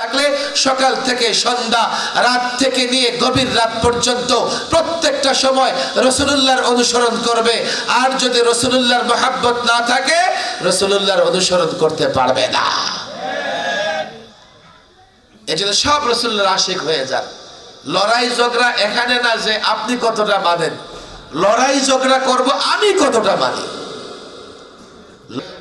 থাকলে সকাল থেকে সন্ধ্যা, রাত থেকে নিয়ে গভীর রাত পর্যন্ত প্রত্যেকটা সময় রসুলুল্লাহর অনুসরণ করবে। আর যদি রসুলুল্লাহর মহাব্বত না থাকে, রসুলুল্লাহর অনুসরণ করতে পারবে না। এই জন্য সব রসুল্লাহর আশিক হয়ে যান। লড়াই ঝগড়া এখানে না যে আপনি কতটা মানেন। লড়াই ঝগড়া করব, আমি কতটা মানি।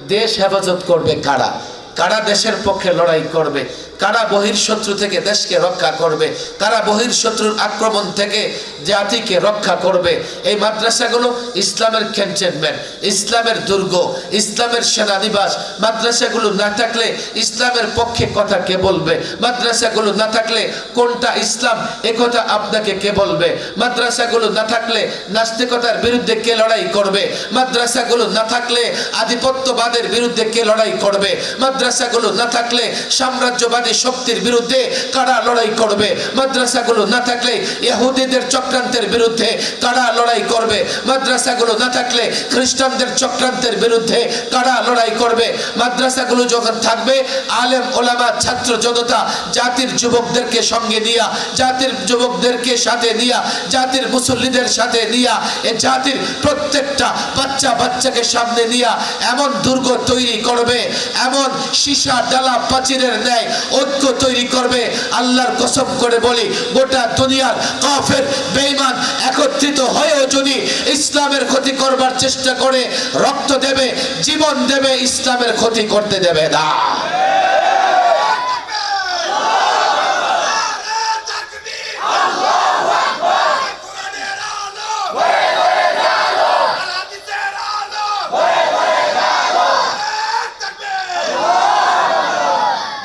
দেশ হেফাজত করবে কারা? কারা দেশের পক্ষে লড়াই করবে? কারা বহির্শত্রু থেকে দেশকে রক্ষা করবে? কারা বহির্শত্রুর আক্রমণ থেকে জাতিকে রক্ষা করবে? এই মাদ্রাসাগুলো ইসলামের ক্যান্টনমেন্ট ইসলামের দুর্গ, ইসলামের সেনানিবাস। মাদ্রাসাগুলো না থাকলে ইসলামের পক্ষে কথা কে বলবে? মাদ্রাসাগুলো না থাকলে কোনটা ইসলাম? একথা আপনাকে কে বলবে? মাদ্রাসাগুলো না থাকলে নাস্তিকতার বিরুদ্ধে কে লড়াই করবে? মাদ্রাসাগুলো না থাকলে আধিপত্যবাদের বিরুদ্ধে কে লড়াই করবে? মাদ্রাসাগুলো না থাকলে সাম্রাজ্যবাদী শক্তির বিরুদ্ধে কারা লড়াই করবে? মাদ্রাসাগুলো না থাকলে ইহুদিদের চক্রান্তের বিরুদ্ধে কারা লড়াই করবে? মাদ্রাসাগুলো না থাকলে খ্রিস্টানদের চক্রান্তের বিরুদ্ধে কারা লড়াই করবে? মাদ্রাসাগুলো যখন থাকবে, আলেম, ওলামা, ছাত্র জনতা, জাতির যুবকদেরকে সঙ্গে নিয়া, জাতির যুবকদেরকে সাথে নিয়া, জাতির মুসল্লিদের সাথে নিয়া, এ জাতির প্রত্যেকটা বাচ্চা বাচ্চাকে সামনে নিয়া এমন দুর্গ তৈরি করবে, এমন সীসা ডালা প্রাচীরের ন্যায় ঐক্য তৈরি করবে। আল্লাহর কসব করে বলি, গোটা দুনিয়ার কাফের বেইমান একত্রিত হয়েও যদি ইসলামের ক্ষতি করবার চেষ্টা করে, রক্ত দেবে, জীবন দেবে, ইসলামের ক্ষতি করতে দেবে না।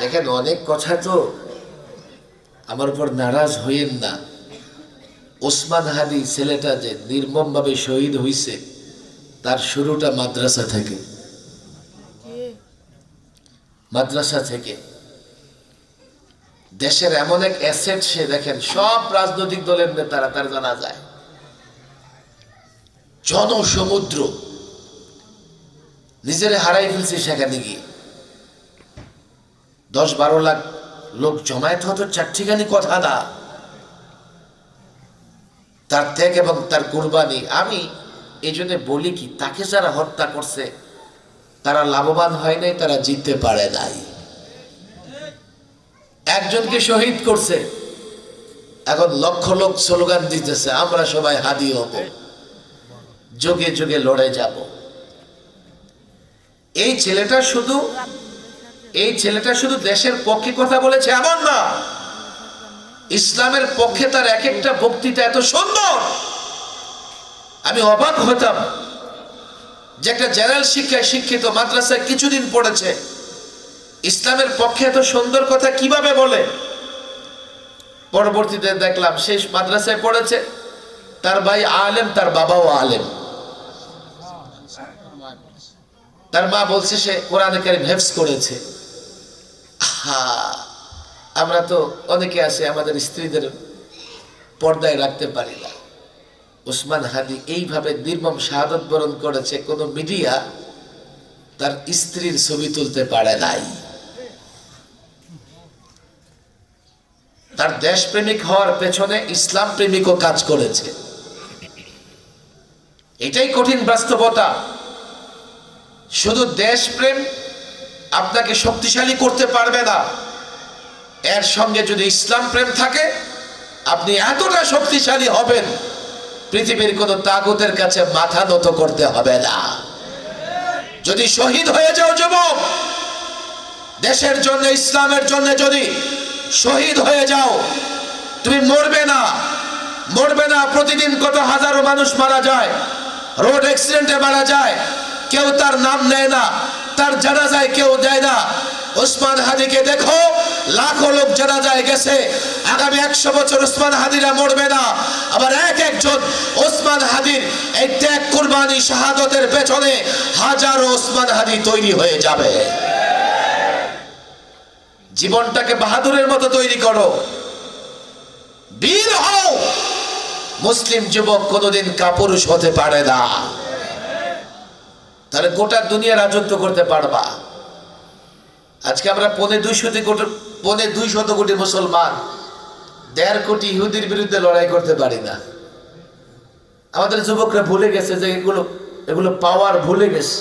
দেখেন অনেক কথা তো আমার উপর নারাজ হইয়েন না। ওসমান হাদি ছেলেটা যে নির্মমভাবে শহীদ হইছে, তার শুরুটা মাদ্রাসা থেকে। মাদ্রাসা থেকে। দেশের এমন এক অ্যাসেট সে দেখেন, সব রাজনৈতিক দলের নেতারা তার জানা যায় জনসমুদ্র। নিজেরে হারাই ফেলছে সেখানে গিয়ে। দশ বারো লাখ লোক জমায়েত হতো চারটিখানি কথা না। তার ত্যাগ এবং তার কুরবানি। আমি এই জন্য বলি কি, তাকে যারা হত্যা করছে, তারা লাভবান হয় নাই, তারা জিততে পারে নাই। একজনকে শহীদ করছে, এখন লক্ষ লোক স্লোগান দিতেছে, আমরা সবাই হাদি হব। যোগে যোগে লড়ে যাব। এই ছেলেটা শুধু এই ছেলেটা শুধু দেশের পক্ষে কথা বলেছে, এমন না। ইসলামের পক্ষে তার এক একটা বক্তৃতা এত সুন্দর। আমি অবাক হতাম যে একটা জেনারেল শিক্ষায় শিক্ষিত মাদ্রাসায় কিছুদিন পড়েছে। ইসলামের পক্ষে এত সুন্দর কথা কীভাবে বলে? পরবর্তীতে দেখলাম শেষ মাদ্রাসায় পড়েছে, তার ভাই আলেম, তার বাবাও আলেম। তার মা বলছে সে কোরআনে করেছে। হা আমরা তো অনেকে আছে আমাদের স্ত্রীদের পর্দায় রাখতে পারি না। ওসমান হাদি এইভাবে নির্মম শাহাদত বরণ করেছে, কোনো মিডিয়া তার স্ত্রীর ছবি তুলতে পারে নাই। তার দেশপ্রেমিক হওয়ার পেছনে ইসলাম প্রেমিকও কাজ করেছে। এটাই কঠিন বাস্তবতা। শুধু দেশপ্রেম আপনাকে শক্তিশালী করতে পারবে না। এর সঙ্গে যদি ইসলাম প্রেম থাকে, আপনি এতটা শক্তিশালী হবেন, পৃথিবীর কোন তাগুতের কাছে মাথা নত করতে হবে না। যদি শহীদ হয়ে যাও যুবক, দেশের জন্য, ইসলামের জন্য যদি শহীদ হয়ে যাও, তুমি মরবে না। মরবে না, প্রতিদিন কত হাজারো মানুষ মারা যায়, রোড অ্যাক্সিডেন্টে মারা যায়, কেউ তার নাম নেয় না। তার জানাজায় কেউ দেয় না। ওসমান হাদিকে দেখো, লাখো লোক জানাজায় গেছে। আগামী একশো বছর ওসমান হাদিরা মরবে না। আবার এক একজন ওসমান হাদির এই ত্যাগ, কুরবানি, শাহাদতের পেছনে হাজারো ওসমান হাদি তৈরি হয়ে যাবে। জীবনটাকে বাহাদুরের মতো তৈরি করো। বীর হও। মুসলিম যুবক কোনোদিন কাপুরুষ হতে পারে না। তাহলে গোটা দুনিয়া রাজত্ব করতে পারবা। আজকে আমরা পনে দুইশো কোটি পনে দুই শত কোটি মুসলমান। দেড় কোটি ইহুদির বিরুদ্ধে লড়াই করতে পারি না। আমাদের যুবকরা ভুলে গেছে যে এগুলো এগুলো পাওয়ার ভুলে গেছে।